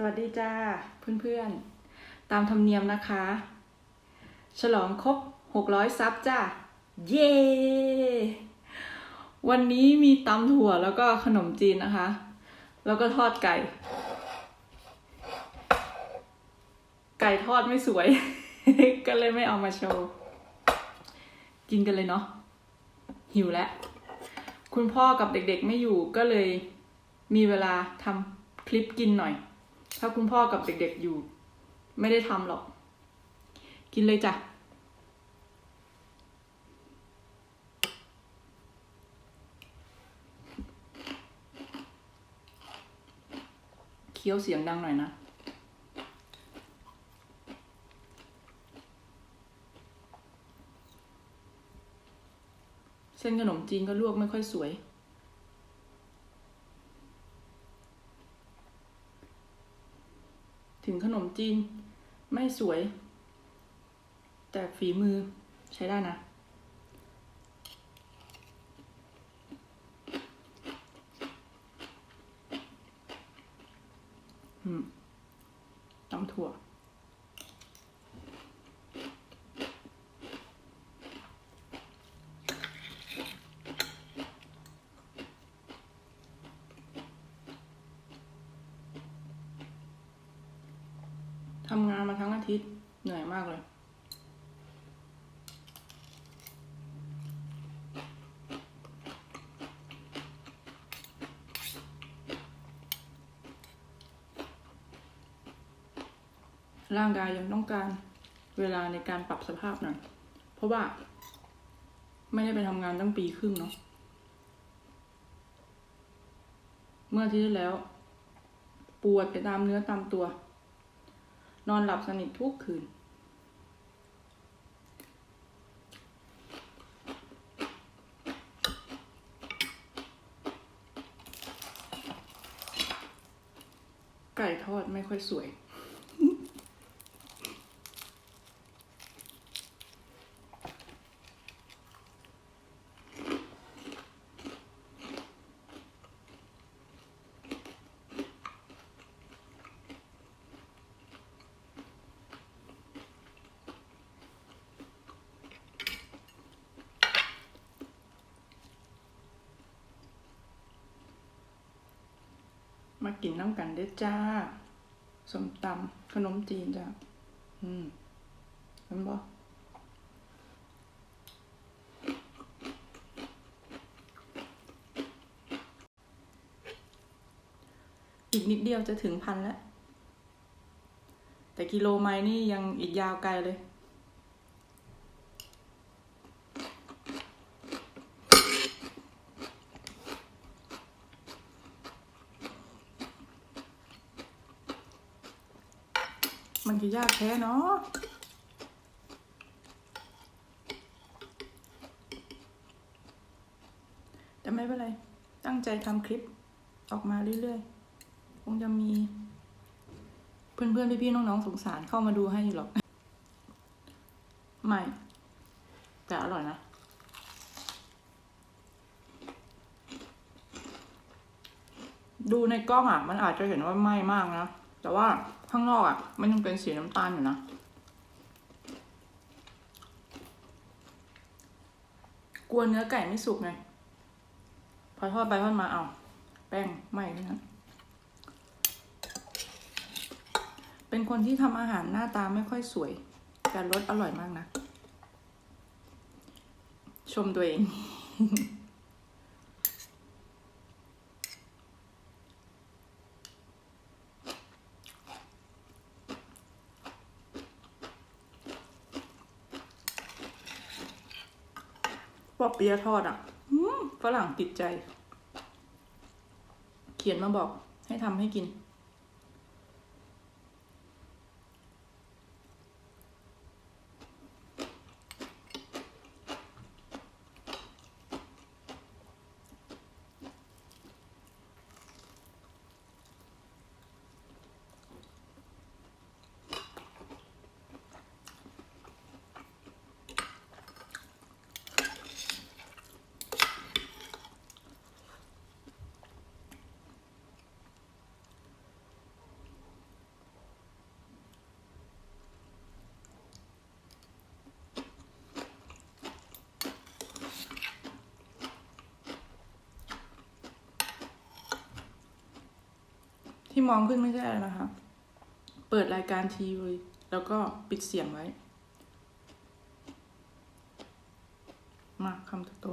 สวัสดีจ้าเพื่อนๆ ตามธรรมเนียมนะคะ ฉลองครบ 600 ซับจ้าเย้วันนี้มีตำถั่วแล้วก็ขนมจีนนะคะ แล้วก็ทอดไก่ ไก่ทอดไม่สวย ก็เลยไม่เอามาโชว์ กินกันเลยเนาะหิวแล้ว คุณพ่อกับเด็กๆไม่อยู่ก็เลยมีเวลาทำคลิปกินหน่อย ถ้าคุณพ่อกับเด็กๆอยู่ ไม่ได้ทำหรอก กินเลยจ้ะเคี้ยวเสียงดังหน่อยนะเส้นขนมจีนก็ลวกไม่ค่อยสวย ถึงขนมจีน ไม่สวย แต่ฝีมือใช้ได้นะ อืมตำถั่ว ทำงานมาทั้งอาทิตย์เหนื่อยมากเลย ร่างกายยังต้องการเวลาในการปรับสภาพหน่อยเพราะว่า ไม่ได้ไปทำงานตั้งปีครึ่งเนาะเมื่อที่แล้ว ปวดไปตามเนื้อตามตัว นอนหลับสนิททุกคืน ไก่ทอดไม่ค่อยสวย มากินน้ำกันเด้อจ้าสมตำขนมจีนจ้าอืมเห็นบ่อีกนิดเดียวจะถึงพันแล้ว แต่กิโลไมล์นี่ยังอีกยาวไกลเลย จะยากแท้เนาะแต่ไม่เป็นไร ตั้งใจทำคลิปออกมาเรื่อยๆ คงจะมี เพื่อนๆ พี่ๆ น้องๆ สงสารเข้ามาดูให้อยู่หรอก ไม่ แต่อร่อยนะดูในกล้องอะ มันอาจจะเห็นว่าไหม้มากนะ แต่ว่าข้างนอกอะ มันยังเป็นสีน้ำตาลอยู่นะ กลัวเนื้อไก่ไม่สุกไง พอทอดไปทอดมาเอา แป้งไหม้นะเป็นคนที่ทำอาหารหน้าตาไม่ค่อยสวย แต่รสอร่อยมากนะ ชมตัวเอง ปอเปียทอดอะฝรั่งติดใจ เขียนมาบอกให้ทำให้กิน ที่มองขึ้นไม่ใช่อะไรนะคะ เปิดรายการทีวีแล้วก็ปิดเสียงไว้ มาคำโต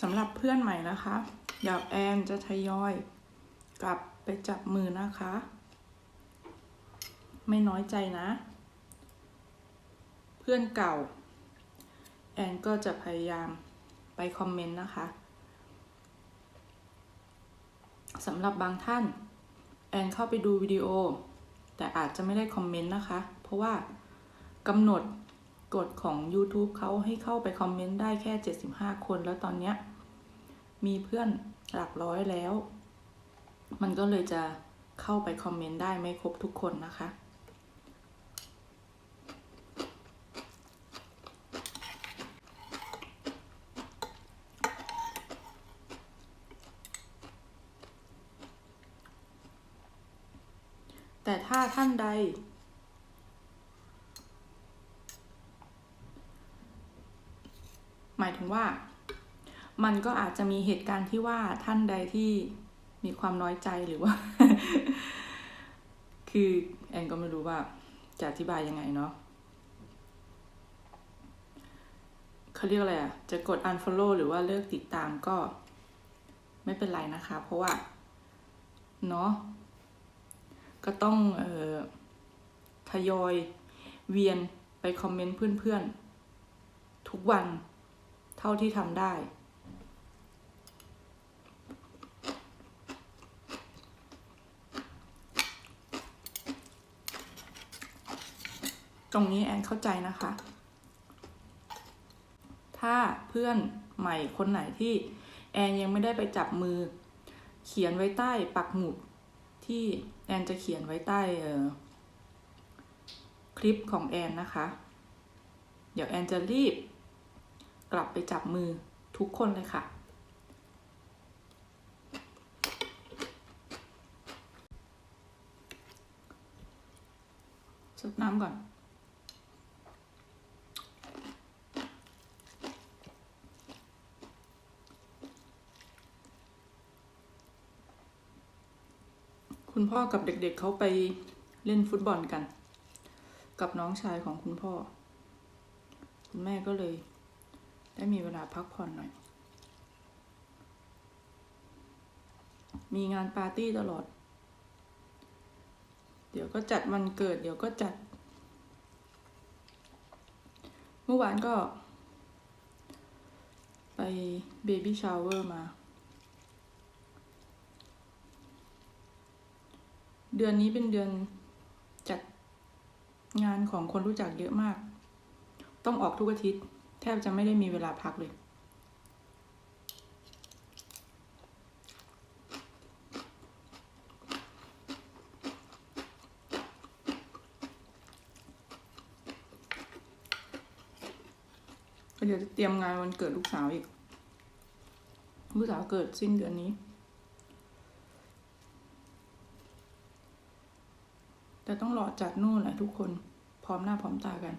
สำหรับเพื่อนใหม่นะคะเดี๋ยวแอนจะทยอย กลับไปจับมือนะคะ ไม่น้อยใจนะ เพื่อนเก่า แอนก็จะพยายามไปคอมเมนต์นะคะสำหรับบางท่าน แอนเข้าไปดูวิดีโอ แต่อาจจะไม่ได้คอมเมนต์นะคะ เพราะว่ากำหนดกฎของ YouTube เขาให้เข้าไปคอมเมนต์ได้แค่ 75 คนแล้วตอนเนี้ยมีเพื่อนหลักร้อยแล้ว มันก็เลยจะเข้าไปคอมเมนต์ได้ไม่ครบทุกคนนะคะ แต่ถ้าท่านใด หมายถึงว่า มันก็อาจจะมีเหตุการณ์ที่ว่าท่านใดที่มีความน้อยใจหรือว่า คือแอนก็ไม่รู้ว่าจะอธิบายยังไงเนาะเขาเรียกอะไรอะจะกด unfollow หรือว่าเลิกติดตามก็ ไม่เป็นไรนะคะ เพราะว่า เนาะ ก็ต้องออทยอยเวียนไปคอมเมนต์เพื่อนๆ ทุกวันเท่าที่ทำได้ ตรงนี้แอนเข้าใจนะคะ ถ้าเพื่อนใหม่คนไหนที่แอนยังไม่ได้ไปจับมือ เขียนไว้ใต้ปักหมุด ที่แอนจะเขียนไว้ใต้คลิปของแอนนะคะ เดี๋ยวแอนจะรีบ กลับไปจับมือทุกคนเลยค่ะ สดน้ำก่อน คุณพ่อกับเด็กๆเเขาไปเล่นฟุตบอลกัน กับน้องชายของคุณพ่อ คุณแม่ก็เลย ได้มีเวลาพักผ่อนหน่อย มีงานปาร์ตี้ตลอด เดี๋ยวก็จัดวันเกิด เดี๋ยวก็จัด เมื่อวานก็ ไปเบบี้ชาวเวอร์มา เดือนนี้เป็นเดือนจัดงานของคนรู้จักเยอะมาก ต้องออกทุกอาทิตย์ แทบจะไม่ได้มีเวลาพักเลยเดี๋ยวจะเตรียมงานวันเกิดลูกสาวอีก ลูกสาวเกิดสิ้นเดือนนี้ แต่ต้องรอจัดนู่นแหละทุกคนพร้อมหน้าพร้อมตากัน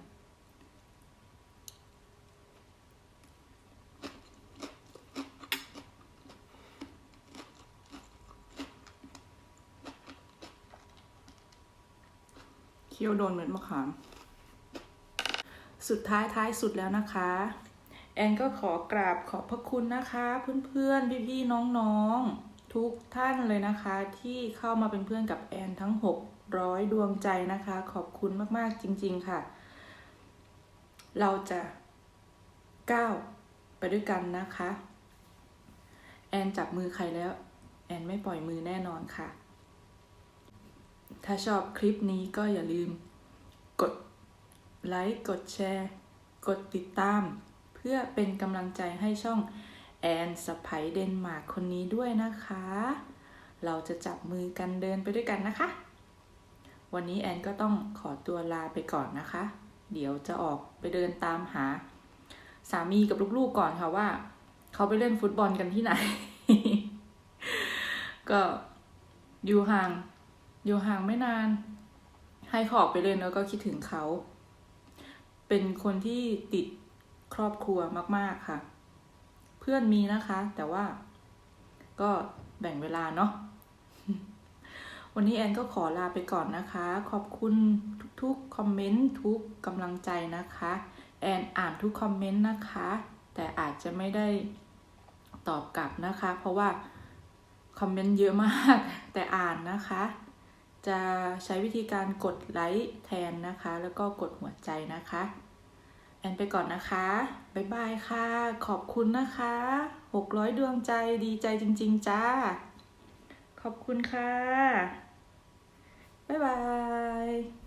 เคี้ยวโดนเหมือนมะขาม สุดท้ายท้ายสุดแล้วนะคะ แอนก็ขอกราบขอบพระคุณนะคะ เพื่อนๆ พี่ๆ น้องๆ ทุกท่านเลยนะคะ ที่เข้ามาเป็นเพื่อนกับแอนทั้ง 600ดวงใจนะคะ ขอบคุณมากๆจริง ๆค่ะ เราจะก้าวไปด้วยกันนะคะ แอนจับมือใครแล้ว แอนไม่ปล่อยมือแน่นอนค่ะ ถ้าชอบคลิปนี้ก็อย่าลืม กดไลค์ กดแชร์ กดติดตาม เพื่อเป็นกำลังใจให้ช่องแอนสไปเดนมาร์กคนนี้ด้วยนะคะ เราจะจับมือกันเดินไปด้วยกันนะคะ วันนี้แอนก็ต้องขอตัวลาไปก่อนนะคะ เดี๋ยวจะออกไปเดินตามหา สามีกับลูกๆก่อนค่ะว่า เขาไปเล่นฟุตบอลกันที่ไหน ก็อยู่ห่าง อยู่ห่างไม่นาน ให้เขาออกไปเล่นแล้วก็คิดถึงเขา เป็นคนที่ติดครอบครัวมาก ๆค่ะ เพื่อนมีนะคะ แต่ว่าก็แบ่งเวลาเนาะ วันนี้แอนก็ขอลาไปก่อนนะคะ ขอบคุณทุกๆคอมเมนต์ทุกกำลังใจนะคะ แอนอ่านทุกคอมเมนต์นะคะ แต่อาจจะไม่ได้ตอบกลับนะคะ เพราะว่าคอมเมนต์เยอะมากแต่อ่านนะคะ จะใช้วิธีการกดไลค์แทนนะคะ แล้วก็กดหัวใจนะคะ แอนไปก่อนนะคะ บ๊ายบายค่ะ ขอบคุณนะคะ 600 ดวงใจดีใจจริง ๆ จ้า ขอบคุณค่ะ บ๊ายบาย